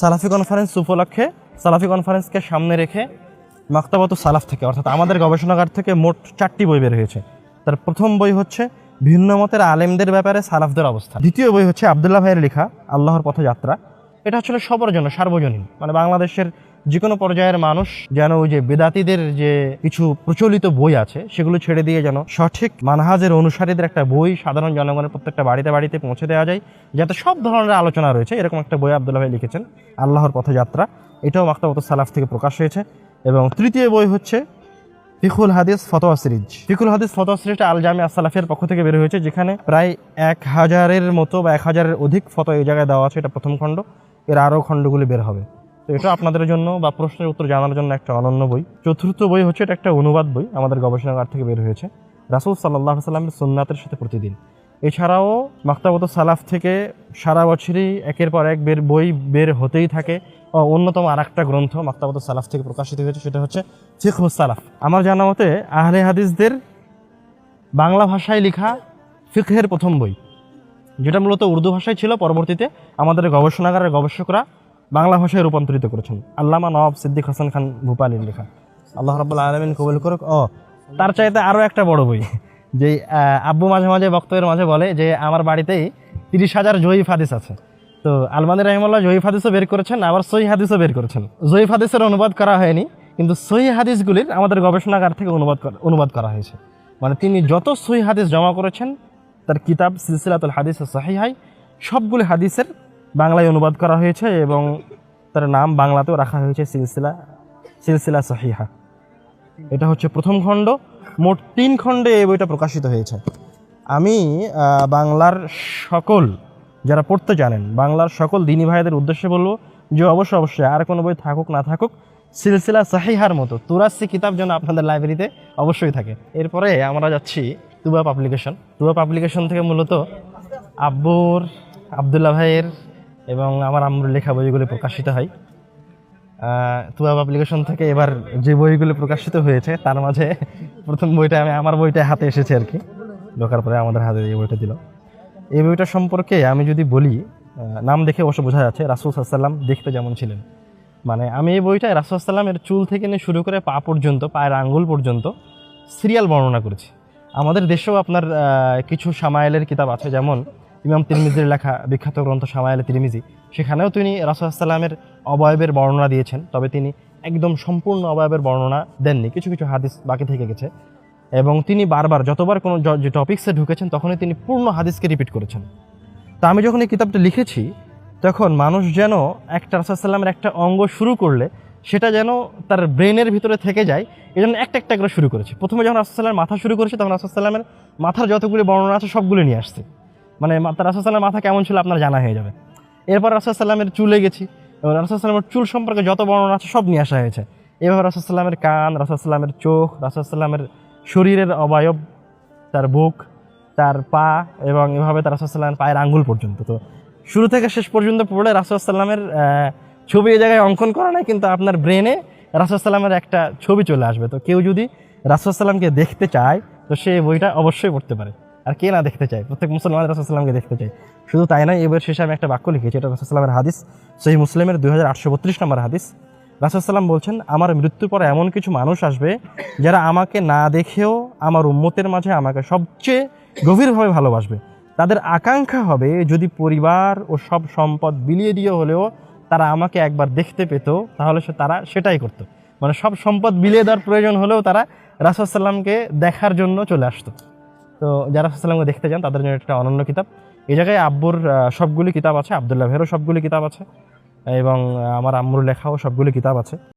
সালাফি কনফারেন্স উপলক্ষে, সালাফি কনফারেন্সকে সামনে রেখে মাক্তাবত সালাফ থেকে, অর্থাৎ আমাদের গবেষণাগার থেকে মোট চারটি বই বের হয়েছে। তার প্রথম বই হচ্ছে, ভিন্ন মতের আলেমদের ব্যাপারে সালাফদের অবস্থা দ্বিতীয় বই হচ্ছে আবদুল্লাহ ভাইয়ের লেখা, আল্লাহর পথযাত্রা। এটা আসলে সবার জন্য, সার্বজনীন। মানে বাংলাদেশের যে কোনো পর্যায়ের মানুষ যেন ওই যে বেদাতিদের যে কিছু প্রচলিত বই আছে, সেগুলো ছেড়ে দিয়ে যেন সঠিক মানহাজের অনুসারীদের একটা বই সাধারণ জনগণের প্রত্যেকটা বাড়িতে বাড়িতে পৌঁছে দেওয়া যায়, যাতে সব ধরনের আলোচনা রয়েছে। এরকম একটা বই আবদুল্লাহ ভাই লিখেছেন, আল্লাহর পথযাত্রা। এটাও মাক্তাবত সালাফ থেকে প্রকাশ হয়েছে। এবং তৃতীয় বই হচ্ছে ফিকুল হাদিস ফতোয়া সিরিজ। ফিকুল হাদিস ফতোয়া সিরিজটা আল জামি আসসালাফের পক্ষ থেকে বের হয়েছে, যেখানে প্রায় এক হাজারের মতো বা এক হাজারের অধিক ফটো এই জায়গায় দেওয়া আছে। এটা প্রথম খণ্ড। এর আরও খণ্ডগুলি বের হবে। তো এটা আপনাদের জন্য বা প্রশ্নের উত্তর জানার জন্য একটা অনন্য বই। চতুর্থ বই হচ্ছে এটা একটা অনুবাদ বই, আমাদের গবেষণাগার থেকে বের হয়েছে। রাসুল সাল্লাহ সাল্লামের সুন্নাতের সাথে প্রতিদিন। এছাড়াও মাক্তাবত সালাফ থেকে সারা বছরই একের পর এক বের বই বের হতেই থাকে। অন্যতম আর একটা গ্রন্থ মাক্তাবত সালাফ থেকে প্রকাশিত হয়েছে, সেটা হচ্ছে ফিকহ সালাফ। আমার জানা মতে আহলে হাদিসদের বাংলা ভাষায় লেখা ফিকহের প্রথম বই, যেটা মূলত উর্দু ভাষায় ছিল। পরবর্তীতে আমাদের গবেষণাগারের গবেষকরা বাংলা ভাষায় রূপান্তরিত করেছেন। আল্লামা নওয়াব সিদ্দিক হাসান খান ভূপালির লেখা। আল্লাহ রাবুল আলমিন কবুল করুক। ও, তার চাইতে আরও একটা বড় বই, যে আব্বু মাঝে মাঝে, বক্তব্যের মাঝে বলে যে, আমার বাড়িতেই তিরিশ হাজার জয়ীফ হাদিস আছে। তো, আলমানি রহিমুল্লাহ জয়ীফ হাদিসও বের করেছেন, আবার সহি হাদিসও বের করেছেন। জয়ীফ হাদিসের অনুবাদ করা হয়নি, কিন্তু সহি হাদিসগুলির আমাদের গবেষণাগার থেকে অনুবাদ অনুবাদ করা হয়েছে। মানে তিনি যত সহি হাদিস জমা করেছেন, তার কিতাব সিলসিলাতুল হাদিস সাহিহাই সবগুলি হাদিসের বাংলায় অনুবাদ করা হয়েছে এবং তার নাম বাংলাতেও রাখা হয়েছে সিলসিলা সিলসিলা সাহিহা। এটা হচ্ছে প্রথম খণ্ড, মোট তিন খণ্ডে এই বইটা প্রকাশিত হয়েছে। আমি বাংলার সকল যারা পড়তে জানেন, বাংলার সকল দিনী ভাইদের উদ্দেশ্যে বলব যে অবশ্যই অবশ্যই আর কোনো বই থাকুক, না থাকুক, সিলসিলা সাহিহার মতো তুরাসি কিতাব যেন আপনাদের লাইব্রেরিতে অবশ্যই থাকে। এরপরে আমরা যাচ্ছি তুবা পাবলিকেশন। তুবা পাবলিকেশন থেকে মূলত আব্বুর, আবদুল্লাহ ভাইয়ের এবং আমার আম্মুর লেখা বইগুলি প্রকাশিত হয়। তুবা পাবলিকেশন থেকে এবার যে বইগুলো প্রকাশিত হয়েছে, তার মাঝে প্রথম বইটা আমি আমার বইটা হাতে এসেছে আর কি। ঢোকার পরে আমাদের হাতে এই বইটা দিল। এই বইটা সম্পর্কে আমি যদি বলি নাম দেখে অবশ্য বোঝা যাচ্ছে, রাসুল সাল্লাম দেখতে যেমন ছিলেন। মানে আমি এই বইটায় রাসুল সাল্লামের চুল থেকে নিয়ে শুরু করে পা পর্যন্ত, পায়ের আঙ্গুল পর্যন্ত সিরিয়াল বর্ণনা করেছি। আমাদের দেশেও আপনার কিছু সামায়েলের কিতাব আছে যেমন ইমাম তিরমিজির লেখা বিখ্যাত গ্রন্থ সামায়েল তিরমিজি, সেখানেও তিনি রাসুলামের অবয়বের বর্ণনা দিয়েছেন, তবে তিনি একদম সম্পূর্ণ অবয়বের বর্ণনা দেননি। কিছু কিছু হাদিস বাকি থেকে গেছে। এবং তিনি বারবার, যতবার কোনো যে টপিক্সে ঢুকেছেন, তখনই তিনি পূর্ণ হাদিসকে রিপিট করেছেন। তা আমি যখন এই কিতাবটা লিখেছি, তখন মানুষ যেন একটা রাসুলামের একটা অঙ্গ শুরু করলে, সেটা যেন তার ব্রেনের ভিতরে থেকে যায়, এই জন্য একটা একটা করে শুরু করেছে। প্রথমে যখন রাসুলামের মাথা শুরু করেছে, তখন রাসুলামের মাথার যতগুলি বর্ণনা আছে, সবগুলো নিয়ে আসছে। মানে রাসুলামের মাথা কেমন ছিল আপনার জানা হয়ে যাবে। এরপর রাসুলামের চুলে গেছি এবং রাসুলামের চুল সম্পর্কে যত বর্ণনা আছে সব নিয়ে আসা হয়েছে। এভাবে রাসুলামের কান রাসুলামের চোখ রাসুলামের শরীরের অবয়ব, তার বুক, তার পা এবং এভাবে তার রাসুলামের পায়ের আঙ্গুল পর্যন্ত। তো শুরু থেকে শেষ পর্যন্ত পড়লে রাসুলামের ছবি এই জায়গায় অঙ্কন করা নাই, কিন্তু আপনার ব্রেনে রাসুলামের একটা ছবি চলে আসবে। তো কেউ যদি রাসুলামকে দেখতে চায়, তো সে বইটা অবশ্যই পড়তে পারে। আর কে না দেখতে চায়? প্রত্যেক মুসলমান রাসুলামকে দেখতে চায়। শুধু তাই নয়, এবার শেষে আমি একটা বাক্য লিখেছি, এটা রাসুলামের হাদিস। সেই মুসলিমের দুই হাজার আটশো বত্রিশ নম্বর হাদিস। রাসুলাম বলছেন, আমার মৃত্যুর পরে এমন কিছু মানুষ আসবে যারা আমাকে না দেখেও আমার উম্মতের মাঝে আমাকে সবচেয়ে গভীরভাবে ভালোবাসবে। তাদের আকাঙ্ক্ষা হবে যদি পরিবার ও সব সম্পদ বিলিয়ে দিয়ে হলেও তারা আমাকে একবার দেখতে পেত, তাহলে সে তারা সেটাই করতো। মানে সব সম্পদ বিলিয়ে দেওয়ার প্রয়োজন হলেও তারা রাসুলামকে দেখার জন্য চলে আসতো। তো যারা সাল্লামকে দেখতে যান তাদের জন্য একটা অনন্য কিতাব। এই জায়গায় আব্বুর সবগুলি কিতাব আছে, আবদুল্লাহ ভেরও সবগুলি কিতাব আছে, এবং আমার আম্মুর লেখাও সবগুলি কিতাব আছে।